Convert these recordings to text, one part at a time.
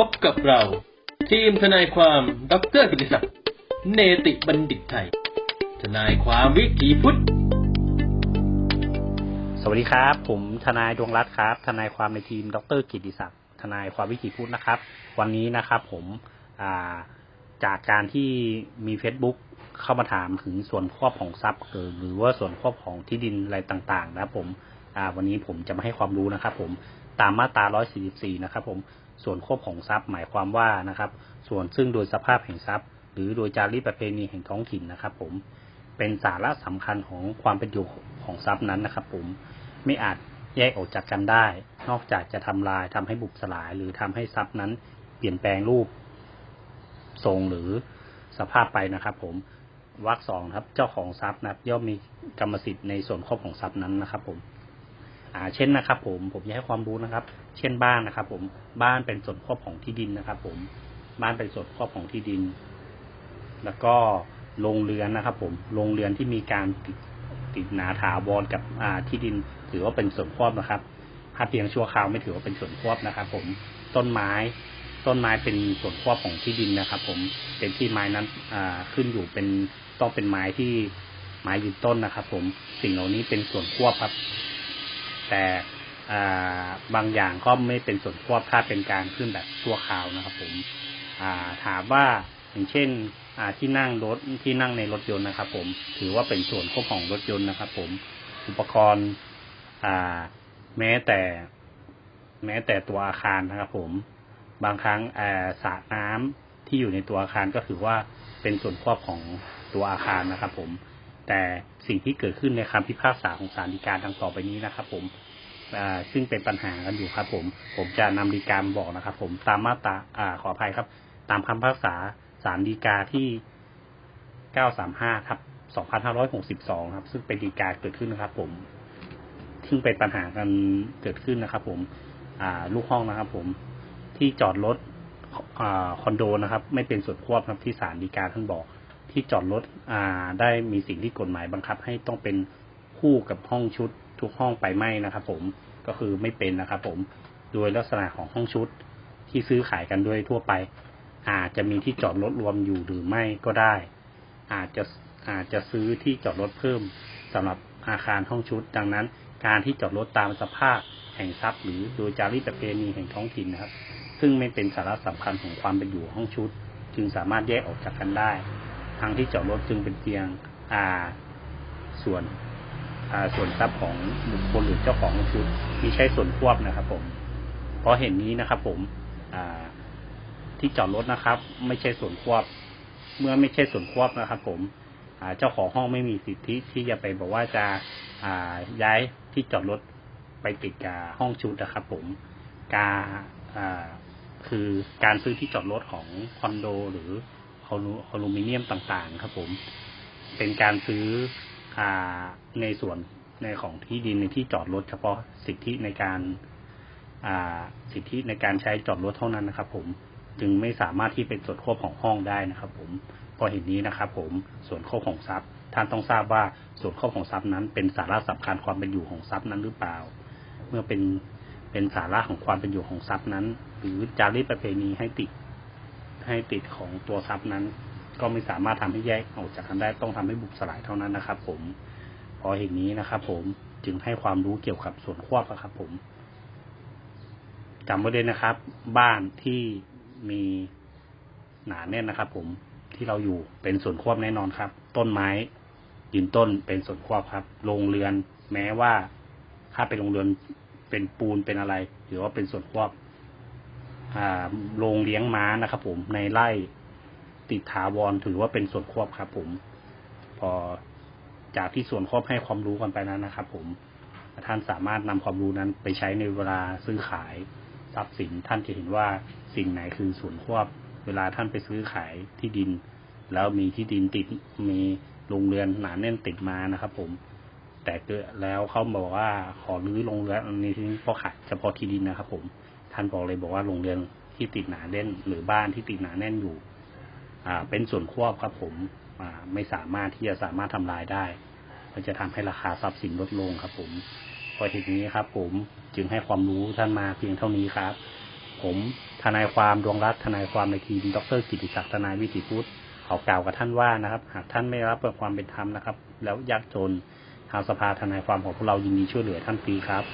พบกับเรา ทีมทนายความดรกิติศักดิ์เนติบัณฑิตไทย ทนายความวิถีพุทธ สวัสดีครับ ผมทนายดวงรัตน์ครับ ทนายความในทีมดรกิติศักดิ์ทนายความวิถีพุทธนะครับ วันนี้นะครับผมอ่าจากการที่มี Facebook เข้ามาถามถึงส่วนครอบของทรัพย์หรือว่าส่วนครอบของที่ดินอะไรต่าง ๆ นะครับผมวันนี้ผมจะมาให้ความรู้นะครับผมตามมาตรา 144 นะครับผม ส่วนครอบของทรัพย์หมายความว่านะครับ ส่วนซึ่งโดยสภาพแห่งทรัพย์ หรือโดยจารีตประเพณีแห่งท้องถิ่นนะครับ ผมเป็นสาระสำคัญของความเป็นอยู่ของทรัพย์นั้นนะครับ ผมไม่อาจแยกออกจากกันได้ นอกจากจะทำลายทำให้บุบสลาย หรือทำให้ทรัพย์นั้น เปลี่ยนแปลงรูป ทรงหรือสภาพไปนะครับ ผมวรรคสองครับ เจ้าของทรัพย์นะย่อมมีกรรมสิทธิ์ในส่วนครอบของทรัพย์นั้นนะครับ ผม อ่าเช่นนะครับ ผมผมจะให้ความรู้นะครับ เช่นบ้านนะครับ ผมบ้านเป็นส่วนครอบของที่ดินนะครับ ผมบ้านเป็นส่วนครอบของที่ดิน แล้วก็โรงเรือนนะครับ ผมโรงเรือนที่มีการติดติดหนาถาวรกับอ่าที่ดิน ถือว่าเป็นส่วนควบนะครับถ้าเพียงชั่วคราวไม่ถือว่าเป็นส่วนควบนะครับ ผมต้นไม้ ต้นไม้เป็นส่วนควบของที่ดินนะครับ ผมเป็นที่ไม้นั้นขึ้นอยู่เป็นต้องเป็นไม้ที่ไม้ยืนต้นนะครับ ผมสิ่งเหล่านี้เป็นส่วนควบครับ แต่บางอย่างก็ไม่เป็นส่วนควบถ้าเป็นการขึ้นแบบชั่วคราวนะครับผมาถามว่าอย่างเช่นที่นั่งรถที่นั่งในรถยนต์นะครับ ผมถือว่าเป็นส่วนควบของรถยนต์นะครับ ผมอุปกรณ์แม้แต่ แม้แต่ตัวอาคารนะครับ ผมบางครั้งอ่าสระน้ำที่อยู่ในตัวอาคารก็ถือว่าเป็นส่วนควบของตัวอาคารนะครับ ผม แต่สิ่งที่เกิดขึ้นในคำพิพากษาของศาลฎีกาดังต่อไปนี้นะครับผมซึ่งเป็นปัญหากันอยู่ครับผม ผมจะนำฎีกาบอกนะครับ ผมตามมาตราขออภัยครับ ตามคำพิพากษาศาลฎีกาที่ 935ครับ2562 ครับ ซึ่งเป็นฎีกาเกิดขึ้นนะครับ ผม ซึ่งเป็นปัญหากันเกิดขึ้นนะครับ ผมลูกห้องนะครับ ผมที่จอดรถอคอนโดนะครับ ไม่เป็นส่วนควบครับที่ศาลฎีกาท่านบอก ที่จอดรถอ่า ได้มีสิ่งที่กฎหมายบังคับให้ต้องเป็นคู่กับห้องชุดทุกห้องไปไหมนะครับผมก็คือไม่เป็นนะครับผมโดยลักษณะของห้องชุดที่ซื้อขายกันด้วยทั่วไป อาจจะมีที่จอดรถรวมอยู่หรือไม่ก็ได้ อาจจะอาจจะซื้อที่จอดรถเพิ่มสำหรับอาคารห้องชุด ดังนั้น การที่จอดรถตามสภาพแห่งทรัพย์ หรือโดยจารีตประเพณีแห่งท้องถิ่นนะครับ ซึ่งไม่เป็นสาระสำคัญของความเป็นอยู่ห้องชุด จึงสามารถแยกออกจากกันได้ ทางที่จอดรถจึงเป็นเพียงอ่าส่วนอ่าส่วนทรัพย์ของบุคคลหรือเจ้าของห้องชุดมิใช่ส่วนควบนะครับ ผม เพราะเห็นนี้นะครับ ผมอ่าที่จอดรถนะครับ ไม่ใช่ส่วนควบ เมื่อไม่ใช่ส่วนควบนะครับ ผมเจ้าของห้องไม่มีสิทธิที่จะไปบอกว่าจะาย้ายที่จอดรถไปติดกับห้องชุดนะครับ ผมการคือการซื้อที่จอดรถของคอนโด หรือ อนโดคอนโดมิเนียมต่างๆ ครับผม เป็นการซื้ออในส่วนในของที่ดินในที่จอดรถเฉพาะสิทธิในการอ่าสิทธิในการใช้จอดรถเท่านั้นนะครับ ผมจึงไม่สามารถที่เป็นส่วนควบของห้องได้นะครับ ผมพอเห็นนี้นะครับ ผมส่วนควบของทรัพย์ ท่านต้องทราบว่าส่วนควบของทรัพย์นั้น เป็นสาระสำคัญความเป็นอยู่ของทรัพย์นั้นหรือเปล่า เมื่อเป็นเป็นสาระของความเป็นอยู่ของทรัพย์นั้น หรือจารีตประเพณีให้ติด ให้ติดของตัวทรัพย์นั้น ก็ไม่สามารถทำให้แยกออกจากกันได้ต้องทำให้บุบสลายเท่านั้นนะครับ ผมพอเห็นนี้นะครับ ผมจึงให้ความรู้เกี่ยวกับส่วนควบนะครับ ผมจำไว้เลยนะครับ บ้านที่มีหนาแน่นนะครับ ผมที่เราอยู่เป็นส่วนควบแน่นอนครับ ต้นไม้ยืนต้นเป็นส่วนควบครับโรงเรือน แม้ว่าถ้าเป็นโรงเรือนเป็นปูนเป็นอะไรถือว่าเป็นส่วนควบอ่า โรงเลี้ยงม้านะครับ ผมในไร่ติดถาวรถือว่าเป็นส่วนควบครับ ผม พอจากที่ส่วนควบให้ความรู้กันไปนั้นนะครับ ผมท่านสามารถนำความรู้นั้นไปใช้ในเวลาซื้อขายทรัพย์สิน ท่านจะเห็นว่าสิ่งไหนคือส่วนควบ เวลาท่านไปซื้อขายที่ดิน แล้วมีที่ดินติดมีโรงเรือนหนาแน่นติดมานะครับ ผม แต่เกิดแล้วเขาบอกว่าขอรื้อโรงเรือนอันนี้ที่เพราะขายเฉพาะที่ดินนะครับ ผม ท่านบอกเลยบอกว่าโรงเรือนที่ติดหนาแน่น หรือบ้านที่ติดหนาแน่นอยู่ อ่า เป็นส่วนควบครับผมอ่าไม่สามารถที่จะสามารถทำลายได้มันจะทำให้ราคาทรัพย์สินลดลงครับ ผมพอทีนี้ครับ ผมจึงให้ความรู้ท่านมาเพียงเท่านี้ครับ ผมทนายความดวงรัตน์ทนายความในทีมดรกิติศักดิ์ทนายวิถีพุทธขอกล่าวกับท่านว่านะครับ หากท่านไม่รับความเป็นธรรมนะครับ แล้วยากจนทางสภาทนายความของพวกเรายินดีช่วยเหลือท่านฟรีครับ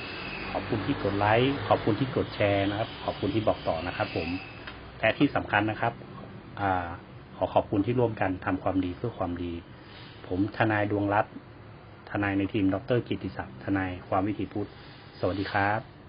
ขอบคุณที่กดไลค์ ขอบคุณที่กดแชร์นะครับ ขอบคุณที่บอกต่อนะครับ ผมและที่สำคัญนะครับอ่าขอขอบคุณที่ร่วมกันทำความดีเพื่อความดี ผมทนายดวงรัตน์ทนายในทีม ดร กิติศักดิ์ ทนายความวิถีพุทธ สวัสดีครับ